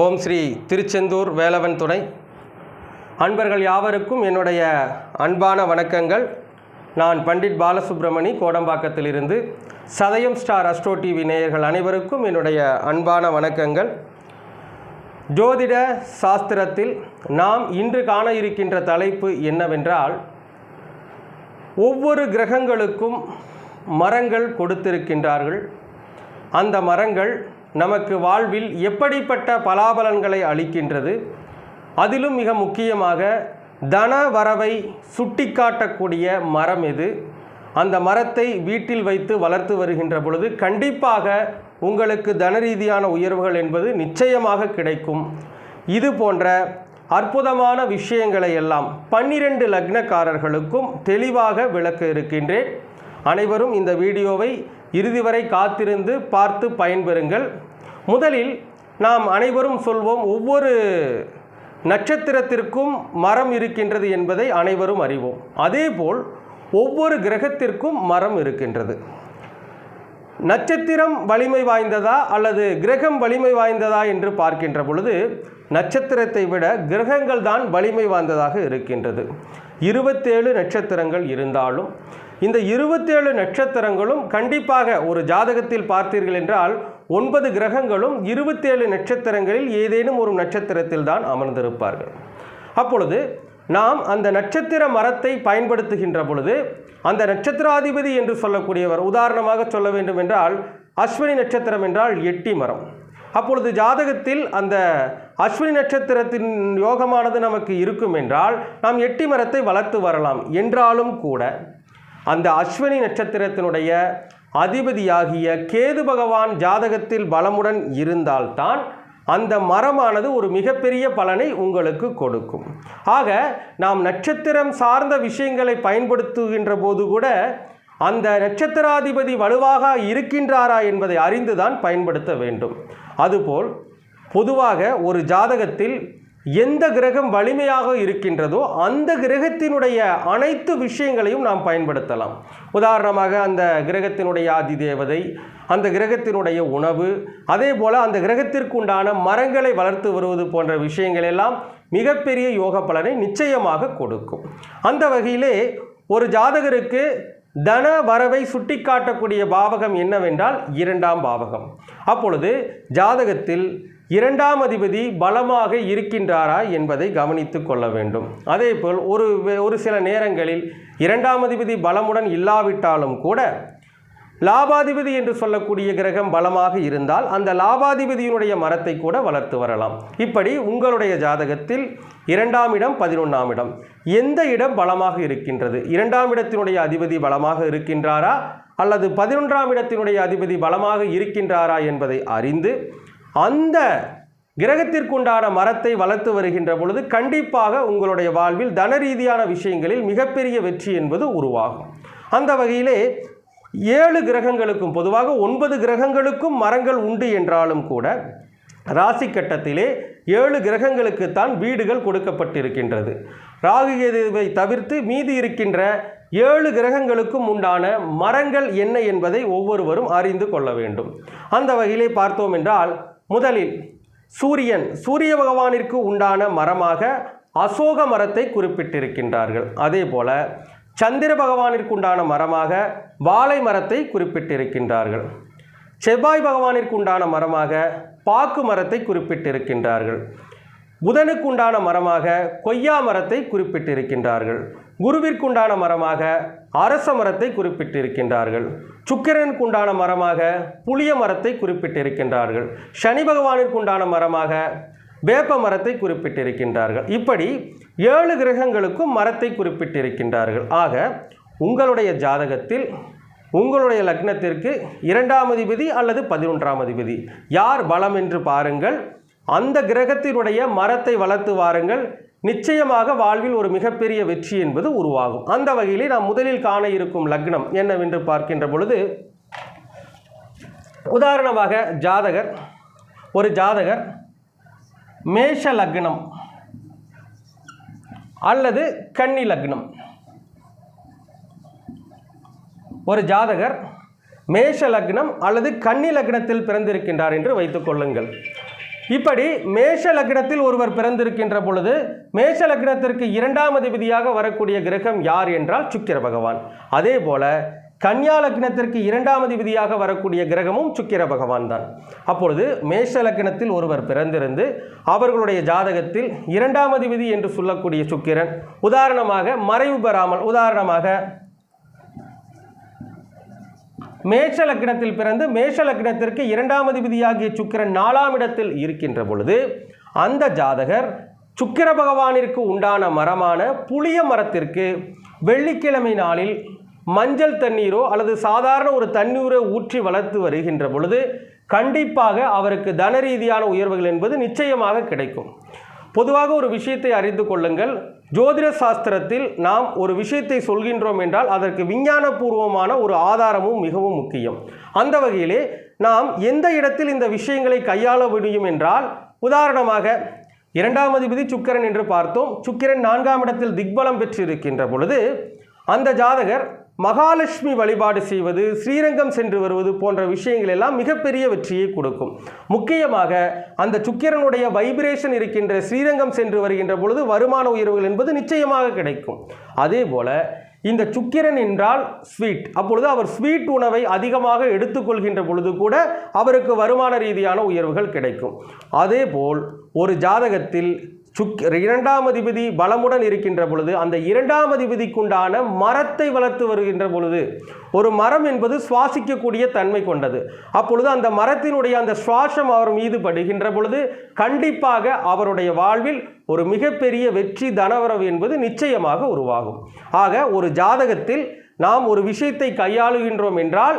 ஓம் ஸ்ரீ திருச்செந்தூர் வேலவன் துணை. அன்பர்கள் யாவருக்கும் என்னுடைய அன்பான வணக்கங்கள். நான் பண்டிட் பாலசுப்ரமணி கோடம்பாக்கத்திலிருந்து சதயம் ஸ்டார் அஸ்ட்ரோ டிவி நேயர்கள் அனைவருக்கும் என்னுடைய அன்பான வணக்கங்கள். ஜோதிட சாஸ்திரத்தில் நாம் இன்று காண இருக்கின்ற தலைப்பு என்னவென்றால் ஒவ்வொரு கிரகங்களுக்கும் மரங்கள் கொடுத்திருக்கின்றார்கள். அந்த மரங்கள் நமக்கு வாழ்வில் எப்படிப்பட்ட பலாபலன்களை அளிக்கின்றது? அதிலும் மிக முக்கியமாக தன வரவை சுட்டிக்காட்டக்கூடிய மரம் எது? அந்த மரத்தை வீட்டில் வைத்து வளர்த்து வருகின்ற பொழுது கண்டிப்பாக உங்களுக்கு தன ரீதியான உயர்வுகள் என்பது நிச்சயமாக கிடைக்கும். இது போன்ற அற்புதமான விஷயங்களை எல்லாம் பன்னிரண்டு லக்னக்காரர்களுக்கும் தெளிவாக விளக்க இருக்கின்றேன். அனைவரும் இந்த வீடியோவை இறுதி வரை காத்திருந்து பார்த்து பயன்பெறுங்கள். முதலில் நாம் அனைவரும் சொல்வோம் ஒவ்வொரு நட்சத்திரத்திற்கும் மரம் இருக்கின்றது என்பதை அனைவரும் அறிவோம். அதேபோல் ஒவ்வொரு கிரகத்திற்கும் மரம் இருக்கின்றது. நட்சத்திரம் வலிமை வாய்ந்ததா அல்லது கிரகம் வலிமை வாய்ந்ததா என்று பார்க்கின்ற பொழுது நட்சத்திரத்தை விட கிரகங்கள் தான் வலிமை வாய்ந்ததாக இருக்கின்றது. இருபத்தேழு நட்சத்திரங்கள் இருந்தாலும் இந்த இருபத்தேழு நட்சத்திரங்களும் கண்டிப்பாக ஒரு ஜாதகத்தில் பார்த்தீர்கள் என்றால் ஒன்பது கிரகங்களும் இருபத்தேழு நட்சத்திரங்களில் ஏதேனும் ஒரு நட்சத்திரத்தில் தான் அமர்ந்திருப்பார்கள். அப்பொழுது நாம் அந்த நட்சத்திர மரத்தை பயன்படுத்துகின்ற பொழுது அந்த நட்சத்திராதிபதி என்று சொல்லக்கூடியவர் உதாரணமாக சொல்ல வேண்டும் என்றால் அஸ்வினி நட்சத்திரம் என்றால் எட்டி மரம். அப்பொழுது ஜாதகத்தில் அந்த அஸ்வினி நட்சத்திரத்தின் யோகமானது நமக்கு இருக்கும் என்றால் நாம் எட்டி மரத்தை வளர்த்து வரலாம் என்றாலும் கூட அந்த அஸ்வினி நட்சத்திரத்தினுடைய அதிபதியாகிய கேது பகவான் ஜாதகத்தில் பலமுடன் இருந்தால்தான் அந்த மரமானது ஒரு மிகப்பெரிய பலனை உங்களுக்கு கொடுக்கும். ஆக நாம் நட்சத்திரம் சார்ந்த விஷயங்களை பயன்படுத்துகின்ற போது கூட அந்த நட்சத்திராதிபதி வலுவாக இருக்கின்றாரா என்பதை அறிந்துதான் பயன்படுத்த வேண்டும். அதுபோல் பொதுவாக ஒரு ஜாதகத்தில் எந்த கிரகம் வலிமையாக இருக்கின்றதோ அந்த கிரகத்தினுடைய அனைத்து விஷயங்களையும் நாம் பயன்படுத்தலாம். உதாரணமாக அந்த கிரகத்தினுடைய ஆதி தேவதை அந்த கிரகத்தினுடைய உணவு அதே போல் அந்த கிரகத்திற்கு உண்டான மரங்களை வளர்த்து வருவது போன்ற விஷயங்கள் எல்லாம் மிகப்பெரிய யோக பலனை நிச்சயமாக கொடுக்கும். அந்த வகையிலே ஒரு ஜாதகருக்கு தன வரவை சுட்டிக்காட்டக்கூடிய பாவகம் என்னவென்றால் இரண்டாம் பாவகம். அப்பொழுது ஜாதகத்தில் இரண்டாம் அதிபதி பலமாக இருக்கின்றாரா என்பதை கவனித்து கொள்ள வேண்டும். அதேபோல் ஒரு ஒரு சில நேரங்களில் இரண்டாம் அதிபதி பலமுடன் இல்லாவிட்டாலும் கூட லாபாதிபதி என்று சொல்லக்கூடிய கிரகம் பலமாக இருந்தால் அந்த லாபாதிபதியினுடைய மரத்தை கூட வளர்த்து வரலாம். இப்படி உங்களுடைய ஜாதகத்தில் இரண்டாம் இடம் பதினொன்றாம் இடம் எந்த இடம் பலமாக இருக்கின்றது? இரண்டாம் இடத்தினுடைய அதிபதி பலமாக இருக்கின்றாரா? அல்லது பதினொன்றாம் இடத்தினுடைய அதிபதி பலமாக இருக்கின்றாரா என்பதை அறிந்து அந்த கிரகத்திற்குண்டான மரத்தை வளர்த்து வருகின்ற பொழுது கண்டிப்பாக உங்களுடைய வாழ்வில் தன ரீதியான விஷயங்களில் மிகப்பெரிய வெற்றி என்பது உருவாகும். அந்த வகையிலே ஏழு கிரகங்களுக்கும் பொதுவாக ஒன்பது கிரகங்களுக்கும் மரங்கள் உண்டு என்றாலும் கூட ராசி கட்டத்திலே ஏழு கிரகங்களுக்குத்தான் வீடுகள் கொடுக்கப்பட்டிருக்கின்றது. ராகு கேதுவை தவிர்த்து மீதி இருக்கின்ற ஏழு கிரகங்களுக்கும் உண்டான மரங்கள் என்ன என்பதை ஒவ்வொருவரும் அறிந்து கொள்ள வேண்டும். அந்த வகையிலே பார்த்தோம் என்றால் முதலில் சூரியன் சூரிய பகவானிற்கு உண்டான மரமாக அசோக மரத்தை குறிப்பிட்டிருக்கின்றார்கள். அதே போல சந்திர பகவானிற்கு உண்டான மரமாக வாழை மரத்தை குறிப்பிட்டிருக்கின்றார்கள். செவ்வாய் பகவானிற்கு உண்டான மரமாக பாக்கு மரத்தை குறிப்பிட்டிருக்கின்றார்கள். புதனுக்கு உண்டான மரமாக கொய்யா மரத்தை குறிப்பிட்டிருக்கின்றார்கள். குருவிற்குண்டான மரமாக அரச மரத்தை குறிப்பிட்டிருக்கின்றார்கள். சுக்கிரனுக்கு உண்டான மரமாக புளிய மரத்தை குறிப்பிட்டிருக்கின்றார்கள். சனி பகவானிற்குண்டான மரமாக வேப்ப மரத்தை குறிப்பிட்டிருக்கின்றார்கள். இப்படி ஏழு கிரகங்களுக்கும் மரத்தை குறிப்பிட்டிருக்கின்றார்கள். ஆக உங்களுடைய ஜாதகத்தில் உங்களுடைய லக்னத்திற்கு இரண்டாம் அதிபதி அல்லது பதினொன்றாம் அதிபதி யார் பலம் என்று பாருங்கள். அந்த கிரகத்தினுடைய மரத்தை வளர்த்து வாருங்கள். நிச்சயமாக வாழ்வில் ஒரு மிகப்பெரிய வெற்றி என்பது உருவாகும். அந்த வகையிலே நாம் முதலில் காண இருக்கும் லக்னம் என்னவென்று பார்க்கின்ற பொழுது உதாரணமாக ஜாதகர் ஒரு ஜாதகர் மேஷ லக்னம் அல்லது கன்னி லக்னம். ஒரு ஜாதகர் மேஷ லக்னம் அல்லது கன்னி லக்னத்தில் பிறந்திருக்கின்றார் என்று வைத்துக் கொள்ளுங்கள். இப்படி மேஷ லக்னத்தில் ஒருவர் பிறந்திருக்கின்ற பொழுது மேஷ லக்னத்திற்கு இரண்டாம் அதிபதியாக வரக்கூடிய கிரகம் யார் என்றால் சுக்கிர பகவான். அதே போல கன்னியா லக்னத்திற்கு இரண்டாம் அதிபதியாக வரக்கூடிய கிரகமும் சுக்கிர பகவான் தான். அப்பொழுது மேஷ லக்னத்தில் ஒருவர் பிறந்திருந்து அவர்களுடைய ஜாதகத்தில் இரண்டாம் அதிபதி என்று சொல்லக்கூடிய சுக்கிரன். உதாரணமாக மறைவு பெறாமல் உதாரணமாக மேஷ லக்னத்தில் பிறந்து மேஷ லக்னத்திற்கு இரண்டாம் அதிபதியாகிய சுக்கிரன் நாலாம் இடத்தில் இருக்கின்ற பொழுது அந்த ஜாதகர் சுக்கிர பகவானிற்கு உண்டான மரமான புளிய மரத்திற்கு வெள்ளிக்கிழமை நாளில் மஞ்சள் தண்ணீரோ அல்லது சாதாரண ஒரு தண்ணீரை ஊற்றி வளர்த்து வருகின்ற பொழுது கண்டிப்பாக அவருக்கு தன ரீதியான உயர்வுகள் என்பது நிச்சயமாக கிடைக்கும். பொதுவாக ஒரு விஷயத்தை அறிந்து கொள்ளுங்கள். ஜோதிட சாஸ்திரத்தில் நாம் ஒரு விஷயத்தை சொல்கின்றோம் என்றால் அதற்கு விஞ்ஞானபூர்வமான ஒரு ஆதாரமும் மிகவும் முக்கியம். அந்த வகையிலே நாம் எந்த இடத்தில் இந்த விஷயங்களை கையாள முடியும் என்றால் உதாரணமாக இரண்டாம் அதிபதி சுக்கிரன் என்று பார்த்தோம். சுக்கிரன் நான்காம் இடத்தில் திக்பலம் பெற்றிருக்கின்ற பொழுது அந்த ஜாதகர் மகாலட்சுமி வழிபாடு செய்வது ஸ்ரீரங்கம் சென்று வருவது போன்ற விஷயங்கள் எல்லாம் மிகப்பெரிய வெற்றியை கொடுக்கும். முக்கியமாக அந்த சுக்கிரனுடைய வைப்ரேஷன் இருக்கின்ற ஸ்ரீரங்கம் சென்று வருகின்ற பொழுது வருமான உயர்வுகள் என்பது நிச்சயமாக கிடைக்கும். அதே போல இந்த சுக்கிரன் என்றால் ஸ்வீட் அப்பொழுது அவர் ஸ்வீட் உணவை அதிகமாக எடுத்துக்கொள்கின்ற பொழுது கூட அவருக்கு வருமான ரீதியான உயர்வுகள் கிடைக்கும். அதேபோல் ஒரு ஜாதகத்தில் சுக் இரண்டாம் அதிபதி பலமுடன் இருக்கின்ற பொழுது அந்த இரண்டாம் அதிபதிக்குண்டான மரத்தை வளர்த்து வருகின்ற பொழுது ஒரு மரம் என்பது சுவாசிக்கக்கூடிய தன்மை கொண்டது. அப்பொழுது அந்த மரத்தினுடைய அந்த சுவாசம் அவர் மீது படுகின்ற பொழுது கண்டிப்பாக அவருடைய வாழ்வில் ஒரு மிகப்பெரிய வெற்றி தனவரவு என்பது நிச்சயமாக உருவாகும். ஆக ஒரு ஜாதகத்தில் நாம் ஒரு விஷயத்தை கையாளுகின்றோம் என்றால்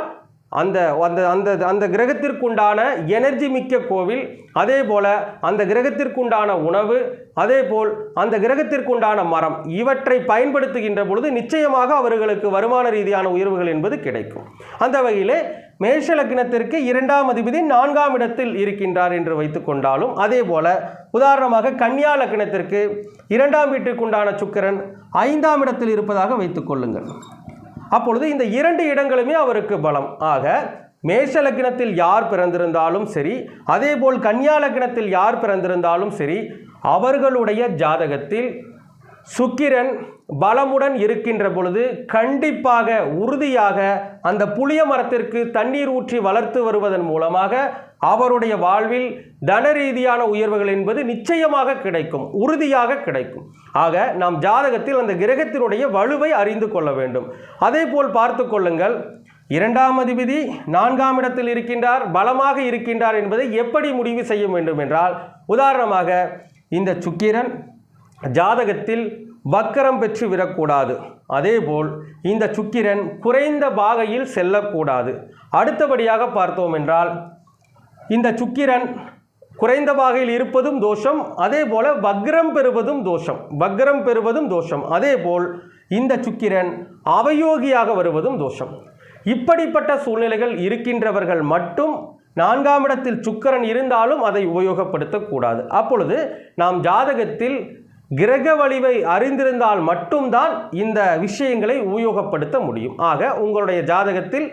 அந்த அந்த அந்த அந்த கிரகத்திற்குண்டான எனர்ஜி மிக்க கோவில் அதே போல் அந்த கிரகத்திற்குண்டான உணவு அதே போல் அந்த கிரகத்திற்குண்டான மரம் இவற்றை பயன்படுத்துகின்ற பொழுது நிச்சயமாக அவர்களுக்கு வருமான ரீதியான உயர்வுகள் என்பது கிடைக்கும். அந்த வகையிலே மேஷ லக்னத்திற்கு இரண்டாம் அதிபதி நான்காம் இடத்தில் இருக்கின்றார் என்று வைத்துக்கொண்டாலும் அதே போல உதாரணமாக கன்னியா லக்னத்திற்கு இரண்டாம் வீட்டிற்குண்டான சுக்கிரன் ஐந்தாம் இடத்தில் இருப்பதாக வைத்துக்கொள்ளுங்கள் அப்பொழுது இந்த இரண்டு இடங்களுமே அவருக்கு பலம். ஆக மேஷ லக்னத்தில் யார் பிறந்திருந்தாலும் சரி அதேபோல் கன்னியா லக்னத்தில் யார் பிறந்திருந்தாலும் சரி அவர்களுடைய ஜாதகத்தில் சுக்கிரன் பலமுடன் இருக்கின்ற பொழுது கண்டிப்பாக உறுதியாக அந்த புளிய மரத்திற்கு தண்ணீர் ஊற்றி வளர்த்து வருவதன் மூலமாக அவருடைய வாழ்வில் தன ரீதியான உயர்வுகள் என்பது நிச்சயமாக கிடைக்கும் உறுதியாக கிடைக்கும். ஆக நாம் ஜாதகத்தில் அந்த கிரகத்தினுடைய வலுவை அறிந்து கொள்ள வேண்டும். அதே போல் பார்த்து கொள்ளுங்கள். இரண்டாம் அதிபதி நான்காம் இடத்தில் இருக்கின்றார் பலமாக இருக்கின்றார் என்பதை எப்படி முடிவு செய்ய வேண்டும் என்றால் உதாரணமாக இந்த சுக்கிரன் ஜாதகத்தில் வக்கரம் பெற்று விடக்கூடாது. அதேபோல் இந்த சுக்கிரன் குறைந்த பாகையில் செல்லக்கூடாது. அடுத்தபடியாக பார்த்தோம் என்றால் இந்த சுக்கிரன் குறைந்த பாகையில் இருப்பதும் தோஷம் அதே போல் வக்ரம் பெறுவதும் தோஷம். வக்ரம் பெறுவதும் தோஷம். அதே போல் இந்த சுக்கிரன் அவயோகியாக வருவதும் தோஷம். இப்படிப்பட்ட சூழ்நிலைகள் இருக்கின்றவர்கள் மட்டும் நான்காம் இடத்தில் சுக்கிரன் இருந்தாலும் அதை உபயோகப்படுத்தக்கூடாது. அப்பொழுது நாம் ஜாதகத்தில் கிரக வலிவை அறிந்திருந்தால் மட்டும்தான் இந்த விஷயங்களை உபயோகப்படுத்த முடியும். ஆக உங்களுடைய ஜாதகத்தில்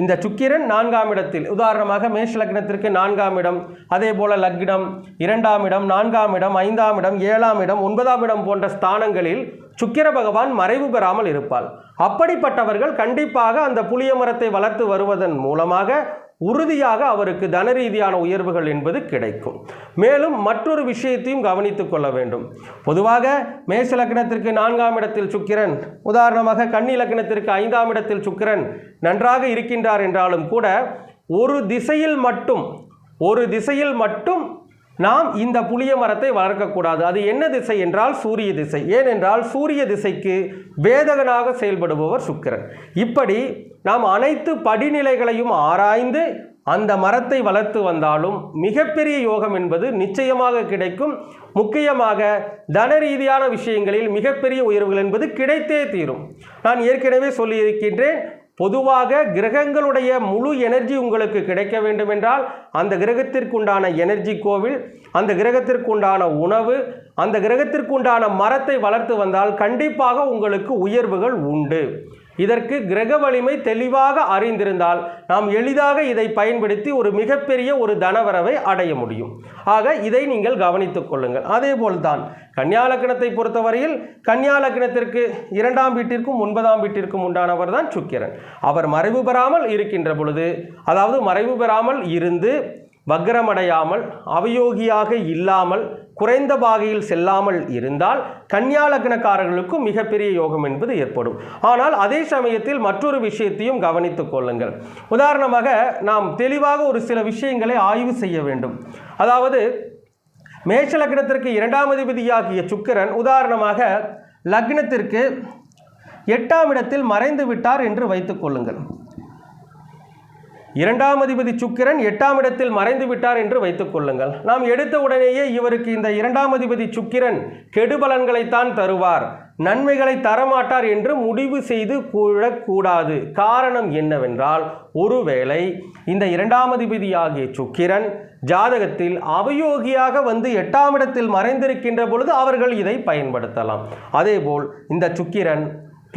இந்த சுக்கிரன் நான்காம் இடத்தில். உதாரணமாக மேஷ லக்னத்திற்கு நான்காம் இடம் அதே போல லக்னம் இரண்டாம் இடம் நான்காம் இடம் ஐந்தாம் இடம் ஏழாம் இடம் ஒன்பதாம் இடம் போன்ற ஸ்தானங்களில் சுக்கிர பகவான் மறைவு பெறாமல் இருப்பாள். அப்படிப்பட்டவர்கள் கண்டிப்பாக அந்த புளிய மரத்தை வளர்த்து வருவதன் மூலமாக உறுதியாக அவருக்கு தன ரீதியான உயர்வுகள் என்பது கிடைக்கும். மேலும் மற்றொரு விஷயத்தையும் கவனித்துக் கொள்ள வேண்டும். பொதுவாக மேச லக்னத்திற்கு நான்காம் இடத்தில் சுக்கிரன் உதாரணமாக கன்னி லக்னத்திற்கு ஐந்தாம் இடத்தில் சுக்கிரன் நன்றாக இருக்கின்றார் என்றாலும் கூட ஒரு திசையில் மட்டும் ஒரு திசையில் மட்டும் நாம் இந்த புளிய மரத்தை வளர்க்கக்கூடாது. அது என்ன திசை என்றால் சூரிய திசை. ஏனென்றால் சூரிய திசைக்கு வேதகனாக செயல்படுபவர் சுக்கிரன். இப்படி நாம் அனைத்து படிநிலைகளையும் ஆராய்ந்து அந்த மரத்தை வளர்த்து வந்தாலும் மிகப்பெரிய யோகம் என்பது நிச்சயமாக கிடைக்கும். முக்கியமாக தன ரீதியான விஷயங்களில் மிகப்பெரிய உயர்வுகள் என்பது கிடைத்தே தீரும். நான் ஏற்கனவே சொல்லியிருக்கின்றேன் பொதுவாக கிரகங்களுடைய முழு எனர்ஜி உங்களுக்கு கிடைக்க வேண்டுமென்றால் அந்த கிரகத்திற்குண்டான எனர்ஜி கோவில் அந்த கிரகத்திற்குண்டான உணவு அந்த கிரகத்திற்குண்டான மரத்தை வளர்த்து வந்தால் கண்டிப்பாக உங்களுக்கு உயர்வுகள் உண்டு. இதற்கு கிரக வலிமை தெளிவாக அறிந்திருந்தால் நாம் எளிதாக இதை பயன்படுத்தி ஒரு மிகப்பெரிய ஒரு தனவரவை அடைய முடியும். ஆக இதை நீங்கள் கவனித்துக் கொள்ளுங்கள். அதே போல்தான் பொறுத்தவரையில் கன்னியாலக்கணத்திற்கு இரண்டாம் வீட்டிற்கும் ஒன்பதாம் வீட்டிற்கும் உண்டானவர் தான் சுக்கிரன். அவர் மறைவு பெறாமல் இருக்கின்ற பொழுது அதாவது மறைவு பெறாமல் இருந்து வக்ரமடையாமல் அவயோகியாக இல்லாமல் குறைந்த பாகையில் செல்லாமல் இருந்தால் கன்னியா லக்னக்காரர்களுக்கும் மிகப்பெரிய யோகம் என்பது ஏற்படும். ஆனால் அதே சமயத்தில் மற்றொரு விஷயத்தையும் கவனித்துக் கொள்ளுங்கள். உதாரணமாக நாம் தெளிவாக ஒரு சில விஷயங்களை ஆய்வு செய்ய வேண்டும். அதாவது மேஷ லக்னத்திற்கு இரண்டாம் அதிபதியாகிய சுக்கிரன் உதாரணமாக லக்னத்திற்கு எட்டாம் இடத்தில் மறைந்து விட்டார் என்று வைத்துக் கொள்ளுங்கள். இரண்டாம் அதிபதி சுக்கிரன் எட்டாம் இடத்தில் மறைந்து விட்டார் என்று வைத்துக் கொள்ளுங்கள். நாம் எடுத்த உடனேயே இவருக்கு இந்த இரண்டாம் அதிபதி சுக்கிரன் கெடுபலன்களைத்தான் தருவார். நன்மைகளை தரமாட்டார் என்று முடிவு செய்து கூடக்கூடாது காரணம் என்னவென்றால் ஒருவேளை இந்த இரண்டாம் அதிபதியாகிய சுக்கிரன் ஜாதகத்தில் அவயோகியாக வந்து எட்டாம் இடத்தில் மறைந்திருக்கின்ற பொழுது அவர்கள் இதை பயன்படுத்தலாம். அதேபோல் இந்த சுக்கிரன்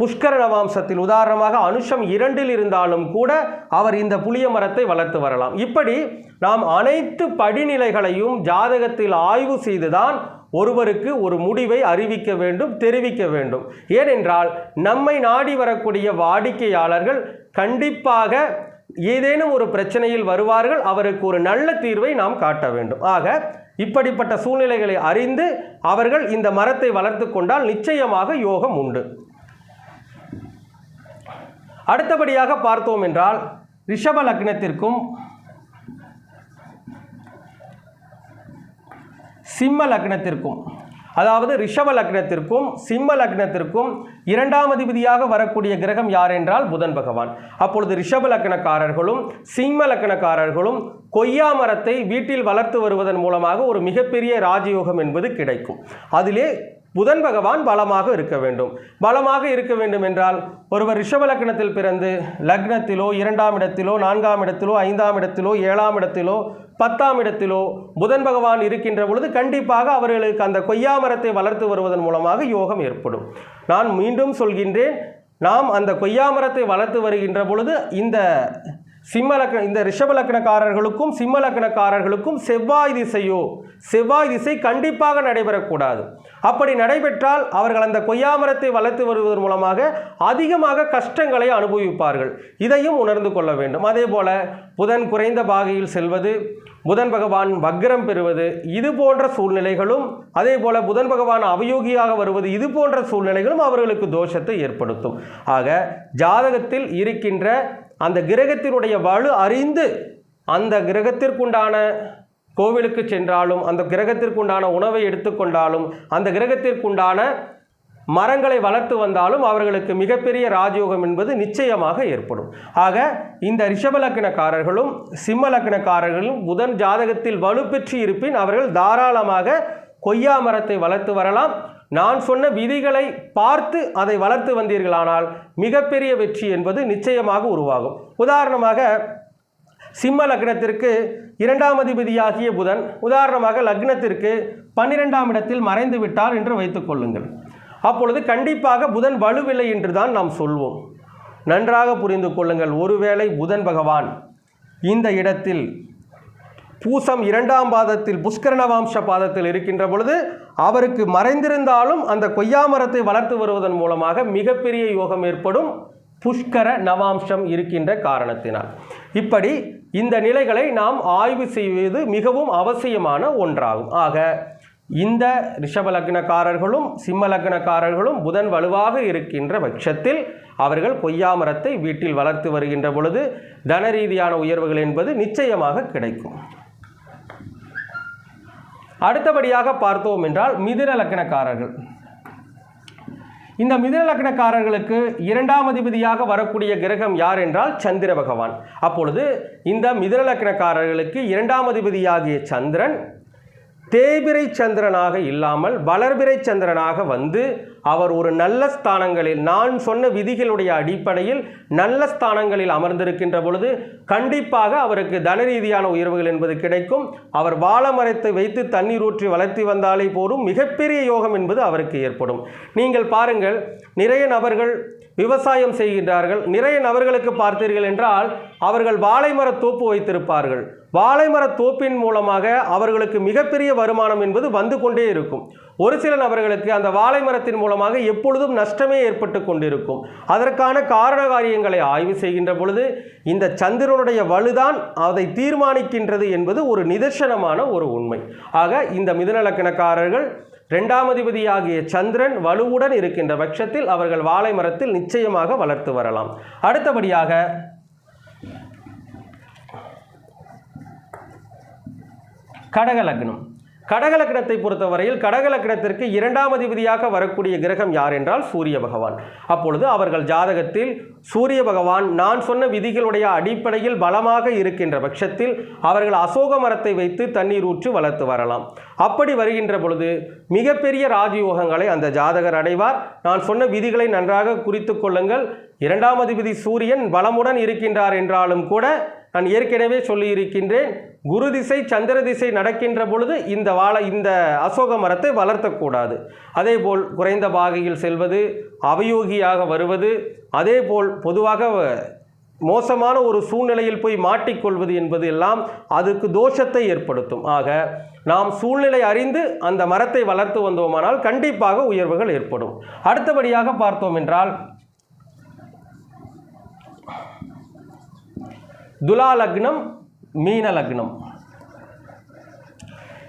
புஷ்கர நவாம்சத்தில் உதாரணமாக அனுஷம் இரண்டில் இருந்தாலும் கூட அவர் இந்த புளிய மரத்தை வளர்த்து வரலாம். இப்படி நாம் அனைத்து படிநிலைகளையும் ஜாதகத்தில் ஆய்வு செய்துதான் ஒருவருக்கு ஒரு முடிவை அறிவிக்க வேண்டும் தெரிவிக்க வேண்டும். ஏனென்றால் நம்மை நாடி வரக்கூடிய வாடிக்கையாளர்கள் கண்டிப்பாக ஏதேனும் ஒரு பிரச்சனையில் வருவார்கள் அவருக்கு ஒரு நல்ல தீர்வை நாம் காட்ட வேண்டும். ஆக இப்படிப்பட்ட சூழ்நிலைகளை அறிந்து அவர்கள் இந்த மரத்தை வளர்த்து கொண்டால் நிச்சயமாக யோகம் உண்டு. அடுத்தபடியாக பார்த்தோம் என்றால் ரிஷப லக்னத்திற்கும் சிம்ம லக்னத்திற்கும் அதாவது ரிஷப லக்னத்திற்கும் சிம்ம லக்னத்திற்கும் இரண்டாம் அதிபதியாக வரக்கூடிய கிரகம் யார் என்றால் புதன் பகவான். அப்பொழுது ரிஷப லக்னக்காரர்களும் சிம்ம லக்னக்காரர்களும் கொய்யா மரத்தை வீட்டில் வளர்த்து வருவதன் மூலமாக ஒரு மிகப்பெரிய ராஜயோகம் என்பது கிடைக்கும். அதிலே புதன் பகவான் பலமாக இருக்க வேண்டும். பலமாக இருக்க வேண்டும் என்றால் ஒருவர் ரிஷப லக்னத்தில் பிறந்து லக்னத்திலோ இரண்டாம் இடத்திலோ நான்காம் இடத்திலோ ஐந்தாம் இடத்திலோ ஏழாம் இடத்திலோ பத்தாம் இடத்திலோ புதன் பகவான் இருக்கின்ற பொழுது கண்டிப்பாக அவர்களுக்கு அந்த கொய்யா மரத்தை வளர்த்து வருவதன் மூலமாக யோகம் ஏற்படும். நான் மீண்டும் சொல்கின்றேன் நாம் அந்த கொய்யா மரத்தை வளர்த்து வருகின்ற பொழுது இந்த சிம்ம லக்ன இந்த ரிஷப லக்னக்காரர்களுக்கும் சிம்ம லக்னக்காரர்களுக்கும் செவ்வாய் திசையோ செவ்வாய் திசை கண்டிப்பாக நடைபெறக்கூடாது. அப்படி நடைபெற்றால் அவர்கள் அந்த கொய்யா மரத்தை வளர்த்து வருவதன் மூலமாக அதிகமாக கஷ்டங்களை அனுபவிப்பார்கள். இதையும் உணர்ந்து கொள்ள வேண்டும். அதே போல புதன் குறைந்த பாகையில் செல்வது புதன் பகவான் வக்ரம் பெறுவது இது போன்ற சூழ்நிலைகளும் அதே போல புதன் பகவான் அவயோகியாக வருவது இது போன்ற சூழ்நிலைகளும் அவர்களுக்கு தோஷத்தை ஏற்படுத்தும். ஆக ஜாதகத்தில் இருக்கின்ற அந்த கிரகத்தினுடைய வலு அறிந்து அந்த கிரகத்திற்குண்டான கோவிலுக்கு சென்றாலும் அந்த கிரகத்திற்குண்டான உணவை எடுத்துக்கொண்டாலும் அந்த கிரகத்திற்குண்டான மரங்களை வளர்த்து வந்தாலும் அவர்களுக்கு மிகப்பெரிய ராஜயோகம் என்பது நிச்சயமாக ஏற்படும். ஆக இந்த ரிஷபலக்கணக்காரர்களும் சிம்மலக்கணக்காரர்களும் புதன் ஜாதகத்தில் வலுப்பெற்று இருப்பின் அவர்கள் தாராளமாக கொய்யா மரத்தை வளர்த்து வரலாம். நான் சொன்ன விதிகளை பார்த்து அதை வளர்த்து வந்தீர்களானால் மிகப்பெரிய வெற்றி என்பது நிச்சயமாக உருவாகும். உதாரணமாக சிம்ம லக்னத்திற்கு இரண்டாம் அதிபதியாகிய புதன் உதாரணமாக லக்னத்திற்கு பன்னிரெண்டாம் இடத்தில் மறைந்து விட்டார் என்று வைத்துக்கொள்ளுங்கள் அப்பொழுது கண்டிப்பாக புதன் வலுவில்லை என்று தான் நாம் சொல்வோம். நன்றாக புரிந்து கொள்ளுங்கள் ஒருவேளை புதன் பகவான் இந்த இடத்தில் பூசம் இரண்டாம் பாதத்தில் புஷ்கரணவாம்ச பாதத்தில் இருக்கின்ற பொழுது அவருக்கு மறைந்திருந்தாலும் அந்த கொய்யா மரத்தை வளர்த்து வருவதன் மூலமாக மிகப்பெரிய யோகம் ஏற்படும் புஷ்கர நவாம்சம் இருக்கின்ற காரணத்தினால். இப்படி இந்த நிலைகளை நாம் ஆய்வு செய்வது மிகவும் அவசியமான ஒன்றாகும். ஆக இந்த ரிஷப லக்னக்காரர்களும் சிம்ம லக்னக்காரர்களும் புதன் வலுவாக இருக்கின்ற பட்சத்தில் அவர்கள் கொய்யா மரத்தை வீட்டில் வளர்த்து வருகின்ற பொழுது தன ரீதியான உயர்வுகள் என்பது நிச்சயமாக கிடைக்கும். அடுத்தபடியாக பார்த்தோம் என்றால் மிதிரலக்கணக்காரர்கள் இந்த மிதுன லக்னக்காரர்களுக்கு இரண்டாம் அதிபதியாக வரக்கூடிய கிரகம் யார் என்றால் சந்திர பகவான். அப்பொழுது இந்த மிதுன லக்னக்காரர்களுக்கு இரண்டாம் அதிபதியாகிய சந்திரன் தேய்பிரை சந்திரனாக இல்லாமல் வளர்பிறை சந்திரனாக வந்து அவர் ஒரு நல்ல ஸ்தானங்களில் நான் சொன்ன விதிகளுடைய அடிப்படையில் நல்ல ஸ்தானங்களில் அமர்ந்திருக்கின்ற பொழுது கண்டிப்பாக அவருக்கு தன ரீதியான உயர்வுகள் என்பது கிடைக்கும். அவர் வாழமரத்தை வைத்து தண்ணீர் ஊற்றி வளர்த்தி வந்தாலே போதும். மிகப்பெரிய யோகம் என்பது அவருக்கு ஏற்படும். நீங்கள் பாருங்கள் நிறைய நபர்கள் விவசாயம் செய்கின்றார்கள். நிறைய நபர்களுக்கு பார்த்தீர்கள் என்றால் அவர்கள் வாழைமர தோப்பு வைத்திருப்பார்கள். வாழைமர தோப்பின் மூலமாக அவர்களுக்கு மிகப்பெரிய வருமானம் என்பது வந்து கொண்டே இருக்கும். ஒரு சில நபர்களுக்கு அந்த வாழை மரத்தின் மூலமாக எப்பொழுதும் நஷ்டமே ஏற்பட்டு கொண்டிருக்கும். அதற்கான காரண காரியங்களை ஆய்வு செய்கின்ற பொழுது இந்த சந்திரனுடைய வலுதான் அதை தீர்மானிக்கின்றது என்பது ஒரு நிதர்சனமான ஒரு உண்மை. ஆக இந்த மிதுன ரெண்டாம் இரண்டாம் அதிபதியாகிய சந்திரன் வலுவுடன் இருக்கின்ற பட்சத்தில் அவர்கள் வாழை மரத்தில் நிச்சயமாக வளர்த்து வரலாம். அடுத்தபடியாக கடக கடகலக்கிடத்தை பொறுத்தவரையில் கடகலக்கிடத்திற்கு இரண்டாம் அதிபதியாக வரக்கூடிய கிரகம் யார் என்றால் சூரிய பகவான். அப்பொழுது அவர்கள் ஜாதகத்தில் சூரிய பகவான் நான் சொன்ன விதிகளுடைய அடிப்படையில் பலமாக இருக்கின்ற பட்சத்தில் அவர்கள் அசோக மரத்தை வைத்து தண்ணீர் ஊற்றி வளர்த்து வரலாம். அப்படி வருகின்ற பொழுது மிகப்பெரிய ராஜயோகங்களை அந்த ஜாதகர் அடைவார். நான் சொன்ன விதிகளை நன்றாக குறித்து கொள்ளுங்கள். இரண்டாம் அதிபதி சூரியன் பலமுடன் இருக்கின்றார் என்றாலும் கூட நான் ஏற்கனவே சொல்லியிருக்கின்றேன் குரு திசை சந்திர திசை நடக்கின்ற பொழுது இந்த வாழை இந்த அசோக மரத்தை வளர்த்தக்கூடாது. அதேபோல் குறைந்த பாகையில் செல்வது அவயோகியாக வருவது அதேபோல் பொதுவாக மோசமான ஒரு சூழ்நிலையில் போய் மாட்டிக்கொள்வது என்பது எல்லாம் அதுக்கு தோஷத்தை ஏற்படுத்தும். ஆக நாம் சூழ்நிலை அறிந்து அந்த மரத்தை வளர்த்து வந்தோமானால் கண்டிப்பாக உயர்வுகள் ஏற்படும். அடுத்தபடியாக பார்த்தோம் என்றால் துலா லக்னம் மீன லக்னம்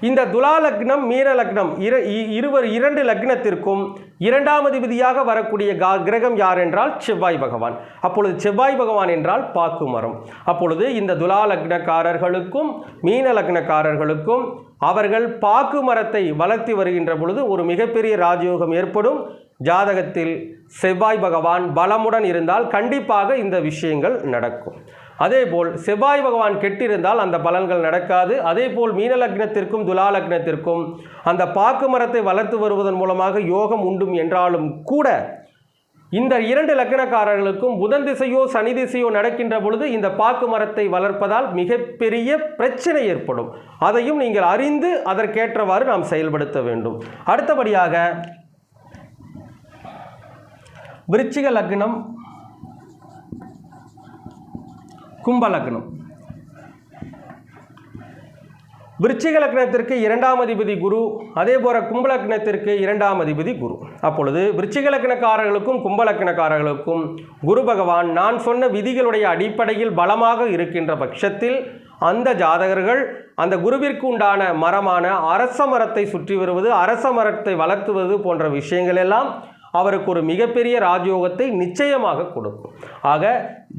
இந்த துலா லக்னம் மீன லக்னம் இரு இருவர் இரண்டு லக்னத்திற்கும் இரண்டாம் அதிபதியாக வரக்கூடிய கா கிரகம் யார் என்றால் செவ்வாய் பகவான். அப்பொழுது செவ்வாய் பகவான் என்றால் பாக்கு மரம் அப்பொழுது இந்த துலா லக்னக்காரர்களுக்கும் மீன லக்னக்காரர்களுக்கும் அவர்கள் பாக்கு மரத்தை வளர்த்தி வருகின்ற பொழுது ஒரு மிகப்பெரிய ராஜயோகம் ஏற்படும். ஜாதகத்தில் செவ்வாய் பகவான் பலமுடன் இருந்தால் கண்டிப்பாக இந்த விஷயங்கள் நடக்கும். அதேபோல் செவ்வாய் பகவான் கெட்டிருந்தால் அந்த பலன்கள் நடக்காது. அதேபோல் மீன லக்னத்திற்கும் துலா லக்னத்திற்கும் அந்த பாக்கு மரத்தை வளர்த்து வருவதன் மூலமாக யோகம் உண்டும் என்றாலும் கூட இந்த இரண்டு லக்னக்காரர்களுக்கும் புதன் திசையோ சனி திசையோ நடக்கின்ற பொழுது இந்த பாக்கு மரத்தை வளர்ப்பதால் மிகப்பெரிய பிரச்சனை ஏற்படும். அதையும் நீங்கள் அறிந்து அதற்கேற்றவாறு நாம் செயல்படுத்த வேண்டும். அடுத்தபடியாக விருச்சிக லக்னம் கும்பலக்னம். விருச்சிக லக்னத்திற்கு இரண்டாம் அதிபதி குரு அதே போல கும்பலக்னத்திற்கு இரண்டாம் அதிபதி குரு. அப்பொழுது விருச்சிக லக்னக்காரர்களுக்கும் கும்பலக்னக்காரர்களுக்கும் குரு பகவான் நான் சொன்ன விதிகளுடைய அடிப்படையில் பலமாக இருக்கின்ற பட்சத்தில் அந்த ஜாதகர்கள் அந்த குருவிற்கு உண்டான மரமான அரச மரத்தை சுற்றி வருவது அரச மரத்தை வளர்த்துவது போன்ற விஷயங்கள் எல்லாம் அவருக்கு ஒரு மிகப்பெரிய ராஜயோகத்தை நிச்சயமாக கொடுக்கும். ஆக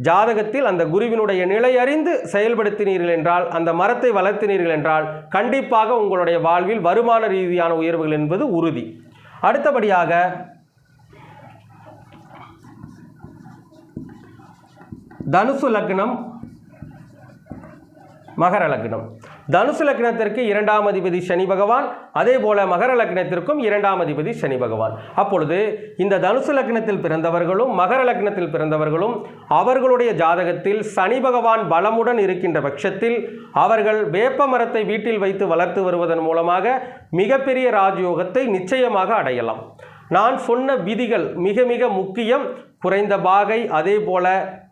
ஜாதகத்தில் அந்த குருவினுடைய நிலை அறிந்து செயல்படுத்தினீர்கள் என்றால் அந்த மரத்தை வளர்த்தினீர்கள் என்றால் கண்டிப்பாக உங்களுடைய வாழ்வில் வருமான ரீதியான உயர்வுகள் என்பது உறுதி. அடுத்தபடியாக தனுசு லக்னம் மகர லக்னம். தனுசு லக்னத்திற்கு இரண்டாம் அதிபதி சனி பகவான் அதே போல மகர லக்னத்திற்கும் இரண்டாம் அதிபதி சனி பகவான். அப்பொழுது இந்த தனுசு லக்னத்தில் பிறந்தவர்களும் மகர லக்னத்தில் பிறந்தவர்களும் அவர்களுடைய ஜாதகத்தில் சனி பகவான் பலமுடன் இருக்கின்ற பட்சத்தில் அவர்கள் வேப்ப மரத்தை வீட்டில் வைத்து வளர்த்து வருவதன் மூலமாக மிகப்பெரிய ராஜயோகத்தை நிச்சயமாக அடையலாம். நான் சொன்ன விதிகள் மிக மிக முக்கியம். குறைந்த பாகை அதே போல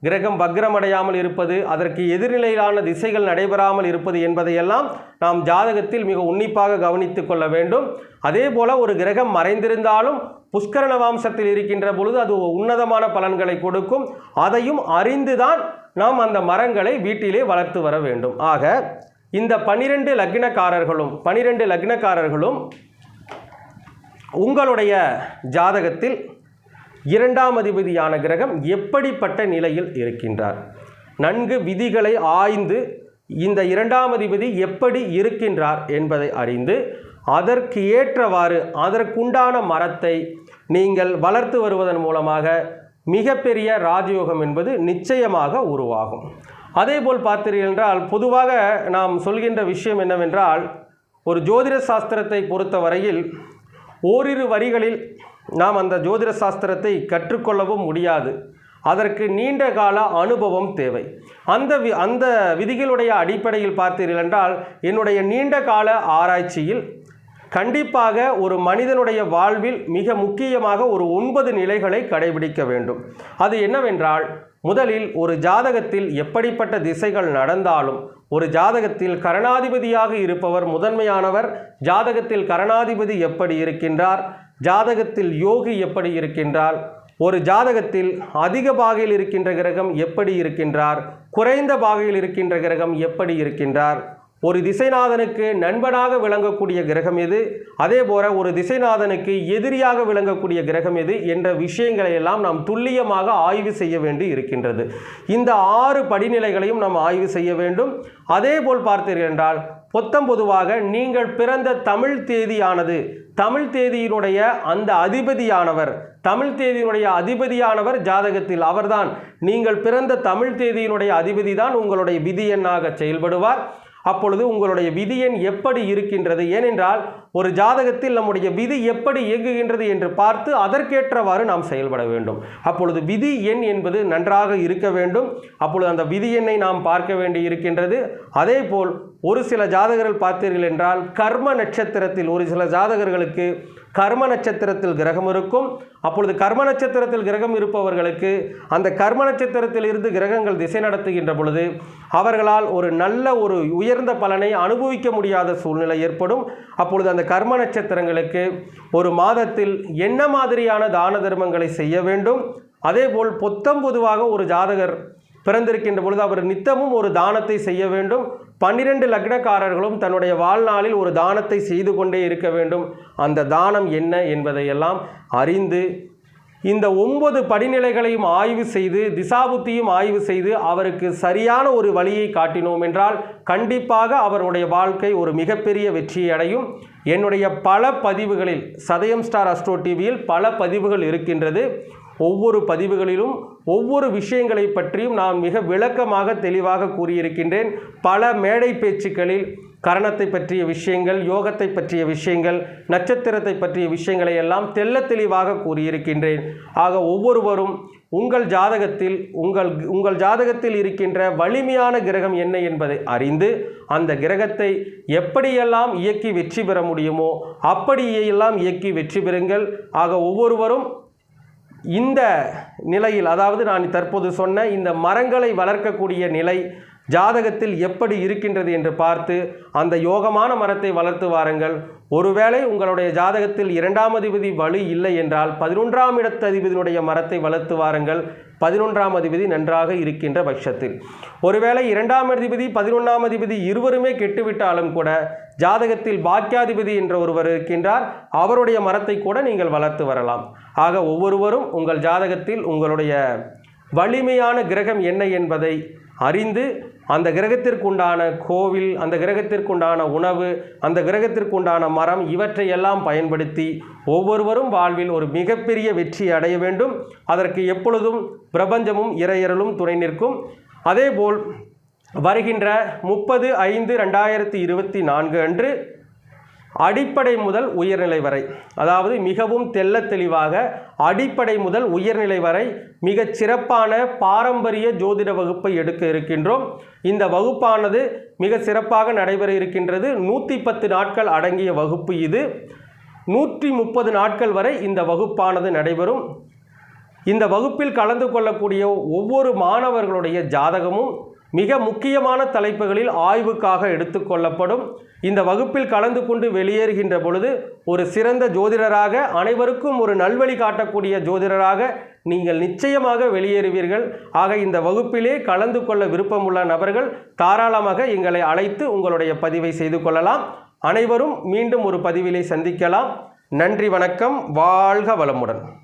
கிரகம் வக்ரமடையாமல் இருப்பது அதற்கு எதிர்நிலையிலான திசைகள் நடைபெறாமல் இருப்பது என்பதையெல்லாம் நாம் ஜாதகத்தில் மிக உன்னிப்பாக கவனித்து கொள்ள வேண்டும். அதே போல ஒரு கிரகம் மறைந்திருந்தாலும் புஷ்கரண வம்சத்தில் இருக்கின்ற பொழுது அது உன்னதமான பலன்களை கொடுக்கும். அதையும் அறிந்துதான் நாம் அந்த மரங்களை வீட்டிலே வளர்த்து வர வேண்டும். ஆக இந்த பனிரெண்டு லக்னக்காரர்களும் பனிரெண்டு லக்னக்காரர்களும் உங்களுடைய ஜாதகத்தில் இரண்டாம் அதிபதியான கிரகம் எப்படிப்பட்ட நிலையில் இருக்கின்றார்? நன்கு விதிகளை ஆய்ந்து இந்த இரண்டாம் அதிபதி எப்படி இருக்கின்றார் என்பதை அறிந்து அதற்கு ஏற்றவாறு அதற்குண்டான மரத்தை நீங்கள் வளர்த்து வருவதன் மூலமாக மிகப்பெரிய ராஜயோகம் என்பது நிச்சயமாக உருவாகும். அதேபோல் பார்த்தீர்கள் என்றால் பொதுவாக நாம் சொல்கின்ற விஷயம் என்னவென்றால் ஒரு ஜோதிட சாஸ்திரத்தை பொறுத்தவரையில் ஓரிரு வரிகளில் நாம் அந்த ஜோதிட சாஸ்திரத்தை கற்றுக்கொள்ளவும் முடியாது. அதற்கு நீண்ட கால அனுபவம் தேவை. அந்த வி அந்த விதிகளுடைய அடிப்படையில் பார்த்தீர்கள் என்றால் என்னுடைய நீண்ட கால ஆராய்ச்சியில் கண்டிப்பாக ஒரு மனிதனுடைய வாழ்வில் மிக முக்கியமாக ஒரு ஒன்பது நிலைகளை கடைபிடிக்க வேண்டும். அது என்னவென்றால் முதலில் ஒரு ஜாதகத்தில் எப்படிப்பட்ட திசைகள் நடந்தாலும் ஒரு ஜாதகத்தில் கரணாதிபதியாக இருப்பவர் முதன்மையானவர் ஜாதகத்தில் கரணாதிபதி எப்படி இருக்கின்றார் ஜாதகத்தில் யோகி எப்படி இருக்கின்றார் ஒரு ஜாதகத்தில் அதிக பாகையில் இருக்கின்ற கிரகம் எப்படி இருக்கின்றார் குறைந்த பாகையில் இருக்கின்ற கிரகம் எப்படி இருக்கின்றார் ஒரு திசைநாதனுக்கு நண்பனாக விளங்கக்கூடிய கிரகம் எது? அதே போல் ஒரு திசைநாதனுக்கு எதிரியாக விளங்கக்கூடிய கிரகம் எது? என்ற விஷயங்களை எல்லாம் நாம் துல்லியமாக ஆய்வு செய்ய வேண்டி இருக்கின்றது. இந்த ஆறு படிநிலைகளையும் நாம் ஆய்வு செய்ய வேண்டும். அதே போல் பார்த்தீர்கள் என்றால் பொத்தம் பொதுவாக நீங்கள் பிறந்த தமிழ் தேதியானது தமிழ் தேதியினுடைய அந்த அதிபதியானவர் தமிழ் தேதியினுடைய அதிபதியானவர் ஜாதகத்தில் அவர்தான். நீங்கள் பிறந்த தமிழ் தேதியினுடைய அதிபதி தான் உங்களுடைய விதி எண்ணாக செயல்படுவார். அப்பொழுது உங்களுடைய விதி எண் எப்படி இருக்கின்றது? ஏனென்றால் ஒரு ஜாதகத்தில் நம்முடைய விதி எப்படி இயங்குகின்றது என்று பார்த்து அதற்கேற்றவாறு நாம் செயல்பட வேண்டும். அப்பொழுது விதி எண் என்பது நன்றாக இருக்க வேண்டும். அப்பொழுது அந்த விதி எண்ணை நாம் பார்க்க வேண்டி இருக்கின்றது அதே போல் ஒரு சில ஜாதகர்கள் பார்த்தீர்கள் என்றால் கர்ம நட்சத்திரத்தில் ஒரு சில ஜாதகர்களுக்கு கர்ம நட்சத்திரத்தில் கிரகம் இருக்கும். அப்பொழுது கர்ம நட்சத்திரத்தில் கிரகம் இருப்பவர்களுக்கு அந்த கர்ம நட்சத்திரத்தில் இருந்து கிரகங்கள் திசை நடத்துகின்ற பொழுது அவர்களால் ஒரு நல்ல ஒரு உயர்ந்த பலனை அனுபவிக்க முடியாத சூழ்நிலை ஏற்படும். அப்பொழுது அந்த கர்ம நட்சத்திரங்களுக்கு ஒரு மாதத்தில் என்ன மாதிரியான தான தர்மங்களை செய்ய வேண்டும்? அதேபோல் பொத்தம் பொதுவாக ஒரு ஜாதகர் பிறந்திருக்கின்ற பொழுது அவர் நித்தமும் ஒரு தானத்தை செய்ய வேண்டும். பன்னிரண்டு லக்னக்காரர்களும் தன்னுடைய வாழ்நாளில் ஒரு தானத்தை செய்து கொண்டே இருக்க வேண்டும். அந்த தானம் என்ன என்பதையெல்லாம் அறிந்து இந்த ஒன்பது படிநிலைகளையும் ஆய்வு செய்து திசாபுத்தியும் ஆய்வு செய்து அவருக்கு சரியான ஒரு வழியை காட்டினோம் என்றால் கண்டிப்பாக அவருடைய வாழ்க்கை ஒரு மிகப்பெரிய வெற்றியை அடையும். என்னுடைய பல பதிவுகளில் சதயம் ஸ்டார் அஸ்ட்ரோ டிவியில் பல பதிவுகள் இருக்கின்றது. ஒவ்வொரு பதிவுகளிலும் ஒவ்வொரு விஷயங்களை பற்றியும் நான் மிக விளக்கமாக தெளிவாக கூறியிருக்கின்றேன். பல மேடை பேச்சுக்களில் கரணத்தை பற்றிய விஷயங்கள் யோகத்தை பற்றிய விஷயங்கள் நட்சத்திரத்தை பற்றிய விஷயங்களை எல்லாம் தெல்ல தெளிவாக கூறியிருக்கின்றேன். ஆக ஒவ்வொருவரும் உங்கள் ஜாதகத்தில் உங்கள் உங்கள் ஜாதகத்தில் இருக்கின்ற வலிமையான கிரகம் என்ன என்பதை அறிந்து அந்த கிரகத்தை எப்படியெல்லாம் இயக்கி வெற்றி பெற முடியுமோ அப்படியெல்லாம் இயக்கி வெற்றி பெறுங்கள். ஆக ஒவ்வொருவரும் இந்த நிலையில் அதாவது நான் தற்போது சொன்ன இந்த மரங்களை வளர்க்கக்கூடிய நிலை ஜாதகத்தில் எப்படி இருக்கின்றது என்று பார்த்து அந்த யோகமான மரத்தை வளர்த்து வாருங்கள். ஒருவேளை உங்களுடைய ஜாதகத்தில் இரண்டாம் அதிபதி வலு இல்லை என்றால் பதினொன்றாம் இடத்து அதிபதியினுடைய மரத்தை வளர்த்து வாருங்கள். பதினொன்றாம் அதிபதி நன்றாக இருக்கின்ற பட்சத்தில். ஒருவேளை இரண்டாம் அதிபதி பதினொன்றாம் அதிபதி இருவருமே கெட்டுவிட்டாலும் கூட ஜாதகத்தில் பாக்கியாதிபதி என்ற ஒருவர் இருக்கின்றார். அவருடைய மரத்தை கூட நீங்கள் வளர்த்து வரலாம். ஆக ஒவ்வொருவரும் உங்கள் ஜாதகத்தில் உங்களுடைய வலிமையான கிரகம் என்ன என்பதை அறிந்து அந்த கிரகத்திற்குண்டான கோவில் அந்த கிரகத்திற்குண்டான உணவு அந்த கிரகத்திற்குண்டான மரம் இவற்றையெல்லாம் பயன்படுத்தி ஒவ்வொருவரும் வாழ்வில் ஒரு மிகப்பெரிய வெற்றி அடைய வேண்டும். அதற்கு எப்பொழுதும் பிரபஞ்சமும் இறையறலும் துணை நிற்கும். அதேபோல் வருகின்ற முப்பது ஐந்து ரெண்டாயிரத்தி இருபத்தி நான்கு அன்று அடிப்படை முதல் உயர்நிலை வரை அதாவது மிகவும் தெள்ள தெளிவாக அடிப்படை முதல் உயர்நிலை வரை மிகச் சிறப்பான பாரம்பரிய ஜோதிட வகுப்பை எடுக்க இருக்கின்றோம். இந்த வகுப்பானது மிக சிறப்பாக நடைபெற இருக்கின்றது. நூற்றி பத்து நாட்கள் அடங்கிய வகுப்பு இது. நூற்றி முப்பது நாட்கள் வரை இந்த வகுப்பானது நடைபெறும். இந்த வகுப்பில் கலந்து கொள்ளக்கூடிய ஒவ்வொரு மாணவர்களுடைய ஜாதகமும் மிக முக்கியமான தலைப்புகளில் ஆய்வுக்காக எடுத்துக்கொள்ளப்படும் இந்த வகுப்பில் கலந்து கொண்டு வெளியேறுகின்ற பொழுது ஒரு சிறந்த ஜோதிடராக அனைவருக்கும் ஒரு நல்வழி காட்டக்கூடிய ஜோதிடராக நீங்கள் நிச்சயமாக வெளியேறுவீர்கள். ஆக இந்த வகுப்பிலே கலந்து கொள்ள விருப்பமுள்ள நபர்கள் தாராளமாக எங்களை அழைத்து உங்களுடைய பதிவை செய்து கொள்ளலாம். அனைவரும் மீண்டும் ஒரு பதிவிலை சந்திக்கலாம். நன்றி வணக்கம். வாழ்க வளமுடன்.